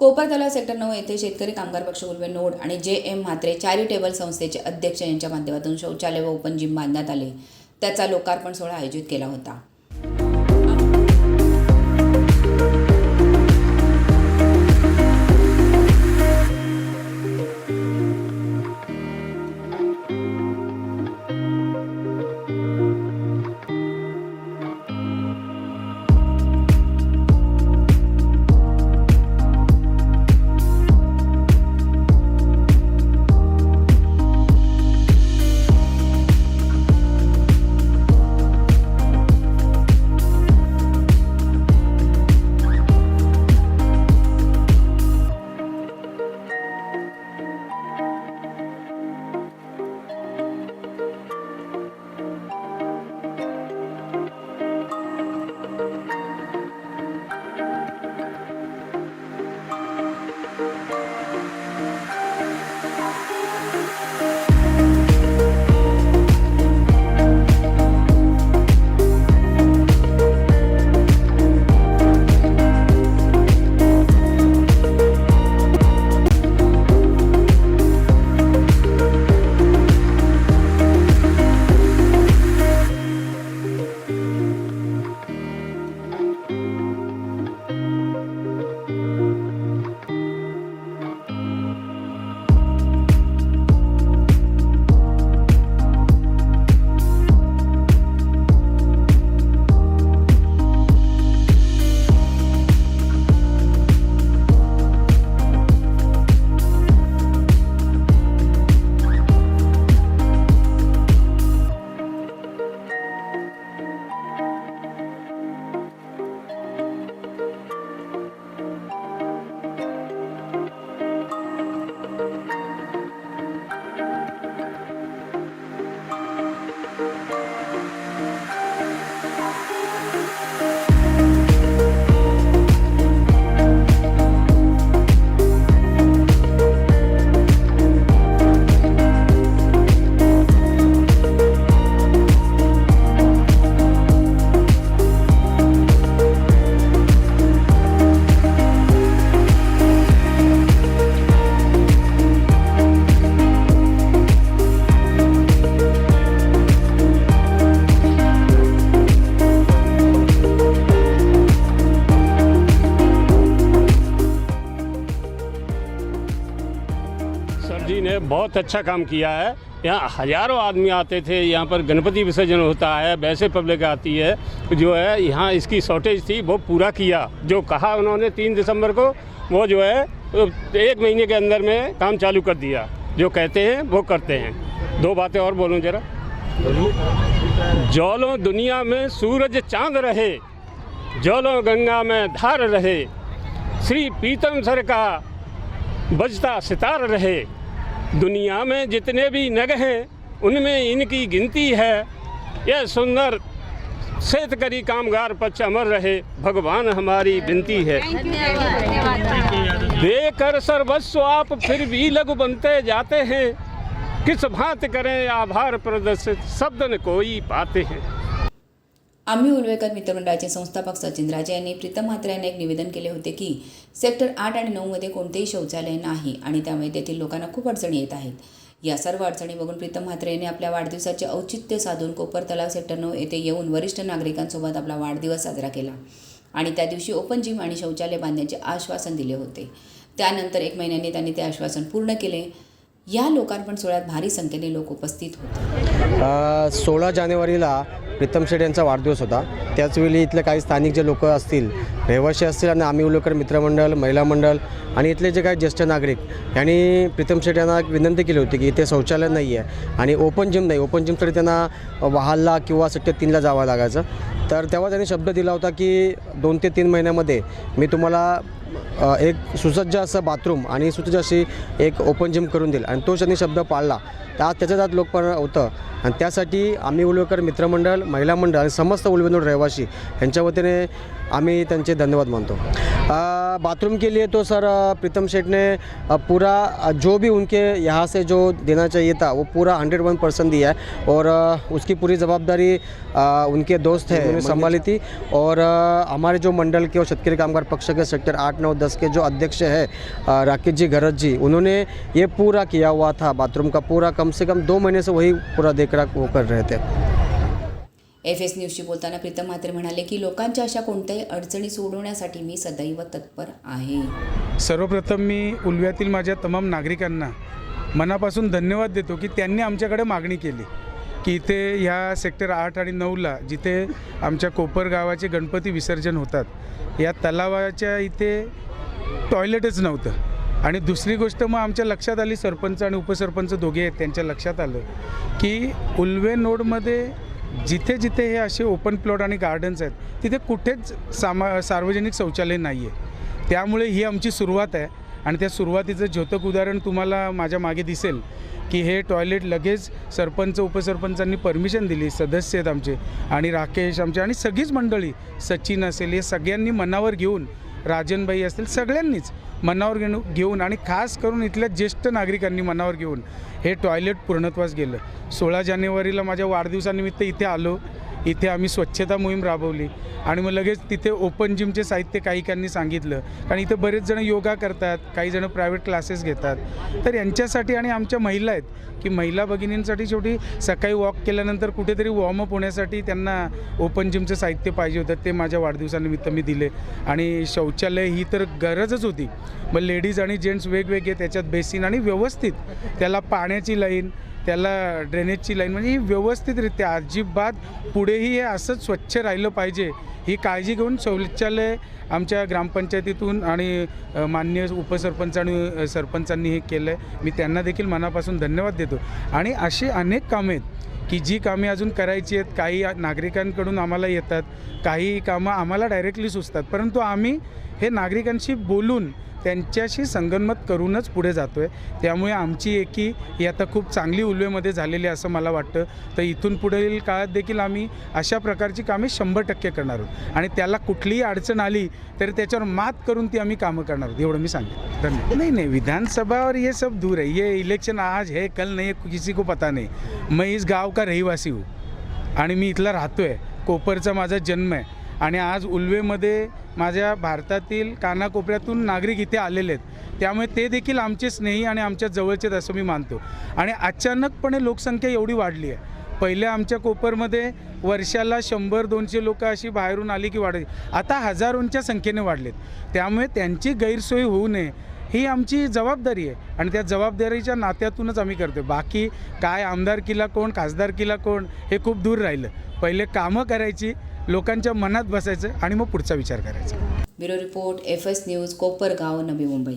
कोपर तलाव सेक्टर नऊ येथे शेतकरी कामगार पक्ष उर्वे नोड आणि जे एम म्हात्रे चॅरिटेबल संस्थेचे अध्यक्ष यांच्या माध्यमातून शौचालय व ओपन जिम बांधण्यात आले. त्याचा लोकार्पण सोहळा आयोजित केला होता. जी ने बहुत अच्छा काम किया है। यहाँ हज़ारों आदमी आते थे, यहाँ पर गणपति विसर्जन होता है, वैसे पब्लिक आती है। जो है, यहाँ इसकी शॉर्टेज थी, वो पूरा किया। जो कहा उन्होंने तीन दिसंबर को, वो जो है, एक महीने के अंदर में काम चालू कर दिया। जो कहते हैं, वो करते हैं। दो बातें और बोलूँ जरा। जौलों दुनिया में सूरज चाँद रहे, जौलों गंगा में धार रहे, श्री पीतम सर का बजता सितार रहे। दुनिया में जितने भी नग हैं उनमें इनकी गिनती है। यह सुंदर शेतकरी कामगार पक्ष अमर रहे भगवान हमारी विनती है। देकर सर्वस्व आप फिर भी लघु बनते जाते हैं। किस भांति करें आभार प्रदर्शित शब्द न कोई पाते हैं। आम्ही उल्वेकर मित्रमंडळाचे संस्थापक सचिन राजे यांनी प्रीतम म्हात्रे यांनी एक निवेदन केले होते की सेक्टर आठ आणि नऊमध्ये कोणतेही शौचालय नाही आणि त्यामुळे तेथील लोकांना खूप अडचणी येत आहेत. या सर्व अडचणी बघून प्रीतम म्हात्रे यांनी आपल्या वाढदिवसाचे औचित्य साधून कोपर तलाव सेक्टर नऊ येथे येऊन वरिष्ठ नागरिकांसोबत आपला वाढदिवस साजरा केला आणि त्या दिवशी ओपन जिम आणि शौचालय बांधण्याचे आश्वासन दिले होते. त्यानंतर एक महिन्याने त्यांनी ते आश्वासन पूर्ण केले. या लोकार्पण सोहळ्यात भारी संख्येने लोक उपस्थित होते. सोळा जानेवारीला प्रीतम शेठ यांचा वाढदिवस होता. त्याचवेळी इथले काही स्थानिक जे लोक असतील रहिवासी असतील आणि आम्ही उल्लेकर मित्रमंडळ महिला मंडळ आणि इथले जे काही ज्येष्ठ नागरिक यांनी प्रीतम शेठ यांना एक विनंती केली होती की इथे शौचालय नाही आहे आणि ओपन जिम नाही. ओपन जिमसाठी त्यांना वहालला किंवा सट्टे तीनला जावं लागायचं. तर तेव्हा त्यांनी शब्द दिला होता की दोन ते तीन महिन्यामध्ये मी तुम्हाला एक सुसज्ज असं बाथरूम आणि सुसज्ज अशी एक ओपन जिम करून देईल आणि तोच त्यांनी शब्द पाळला. तर आज त्याच्यात आज लोकपण होतं. आणि त्यासाठी आम्ही उलवेकर मित्रमंडळ महिला मंडळ आणि समस्त उलवेनोड रहिवासी यांच्या वतीने आम्ही त्यांचे धन्यवाद मानतो. बाथरूम के लिए तो सर प्रीतम शेठ ने पूरा जो भी उनके यहाँ से जो देना चाहिए था वो पूरा हंड्रेड वन परसेंट दिया है। और उसकी पूरी जवाबदारी उनके दोस्त है उन्होंने संभाली थी। और हमारे जो मंडल के और शेतकरी कामगार पक्ष के सेक्टर आठ नौ दस के जो अध्यक्ष है राकेश जी गरज जी उन्होंने ये पूरा किया हुआ था बाथरूम का पूरा कम से कम दो महीने से वही पूरा देख रख वो कर रहे थे। एफ एस न्यूजशी बोलताना प्रीतम म्हात्रे म्हणाले की लोकांच्या अशा कोणत्याही अडचणी सोडवण्यासाठी मी सदैव तत्पर आहे. सर्वप्रथम मी उलव्यातील माझ्या तमाम नागरिकांना मनापासून धन्यवाद देतो की त्यांनी आमच्याकडे मागणी केली की इथे ह्या सेक्टर आठ आणि नऊला जिथे आमच्या कोपर गावाचे गणपती विसर्जन होतात या तलावाच्या इथे टॉयलेटच नव्हतं. आणि दुसरी गोष्ट मग आमच्या लक्षात आली सरपंच आणि उपसरपंच दोघे आहेत त्यांच्या लक्षात आलं की उल्वे नोडमध्ये जिथे जिथे हे असे ओपन प्लॉट आणि गार्डन्स आहेत तिथे कुठेच सामा सार्वजनिक शौचालय नाही आहे त्यामुळे ही आमची सुरुवात आहे आणि त्या सुरुवातीचं ज्योतक उदाहरण तुम्हाला माझ्या मागे दिसेल की हे टॉयलेट लगेच सरपंच उपसरपंचांनी परमिशन दिली सदस्य आहेत आमचे आणि राकेश आमचे आणि सगळीच मंडळी सचिन असेल हे सगळ्यांनी मनावर घेऊन राजनबाई असतील सगळ्यांनीच मनावर घेऊन घेऊन आणि खास करून इथल्या ज्येष्ठ नागरिकांनी मनावर घेऊन हे टॉयलेट पूर्णत्वास गेलं. सोळा जानेवारीला माझ्या वाढदिवसानिमित्त इथे आलो. इथे आम्ही स्वच्छता मोहीम राबवली. आणि मग लगेच तिथे ओपन जिमचे साहित्य काहीकांनी सांगितलं. कारण इथं बरेच जण योगा करतात काही जण प्रायव्हेट क्लासेस घेतात. तर यांच्यासाठी आणि आमच्या महिला आहेत की महिला भगिनींसाठी शेवटी सकाळी वॉक केल्यानंतर कुठेतरी वॉर्मअप होण्यासाठी त्यांना ओपन जिमचं साहित्य पाहिजे होतं ते माझ्या वाढदिवसानिमित्त मी दिले. आणि शौचालय ही तर गरजच होती. मग लेडीज आणि जेंट्स वेगवेगळे त्याच्यात बेसिन आणि व्यवस्थित त्याला पाण्याची लाईन त्याला ड्रेनेजची लाईन म्हणजे ही व्यवस्थितरित्या अजिबात पुढेही हे असंच स्वच्छ राहिलं पाहिजे. ही काळजी घेऊन शौचालय आमच्या ग्रामपंचायतीतून आणि मान्य माननीय उपसरपंच आणि सरपंचांनी हे केलं आहे मी त्यांना देखील मनापासून धन्यवाद देतो. आणि अशी अनेक कामे आहेत की जी कामे अजून करायची आहेत. काही नागरिकांकडून आम्हाला येतात काही कामं आम्हाला डायरेक्टली सुचतात. परंतु आम्ही हे नागरिकांशी बोलून त्यांच्याशी संगनमत करूनच पुढे जातो आहे त्यामुळे आमची एकी ही आता खूप चांगली उल्वेमध्ये झालेली असं मला वाटतं. तर इथून पुढील काळात देखील आम्ही अशा प्रकारची कामे शंभर टक्के करणार आहोत. आणि त्याला कुठलीही अडचण आली तरी त्याच्यावर मात करून ती आम्ही कामं करणार आहोत. एवढं मी सांगेन. धन्यवाद. नाही नाही विधानसभा और ये सब दूर है ये इलेक्शन आज है कल नहीं है किसी को पता नहीं. मैं इस गाव का रहिवासी हूँ. आणि मी इथला राहतो आहे कोपरचा माझा जन्म आहे. आणि आज उल्वेमध्ये माझ्या भारतातील कानाकोपऱ्यातून नागरिक इथे आलेले आहेत. त्यामुळे ते देखील आमचे स्नेही आणि आमच्या जवळचेच असं मी मानतो. आणि अचानकपणे लोकसंख्या एवढी वाढली आहे. पहिल्या आमच्या कोपरमध्ये वर्षाला शंभर दोनशे लोक अशी बाहेरून आली की वाढली. आता हजारोंच्या संख्येने वाढलेत. त्यामुळे त्यांची गैरसोय होऊ नये ही आमची जबाबदारी आहे. आणि त्या जबाबदारीच्या नात्यातूनच आम्ही करतो बाकी काय आमदारकीला कोण खासदारकीला कोण हे खूप दूर राहिलं. पहिले कामं करायची लोकांच्या मनात बसायचं आणि मग पुढचा विचार करायचा. Bureau report F S news Kopargaon Navi Mumbai.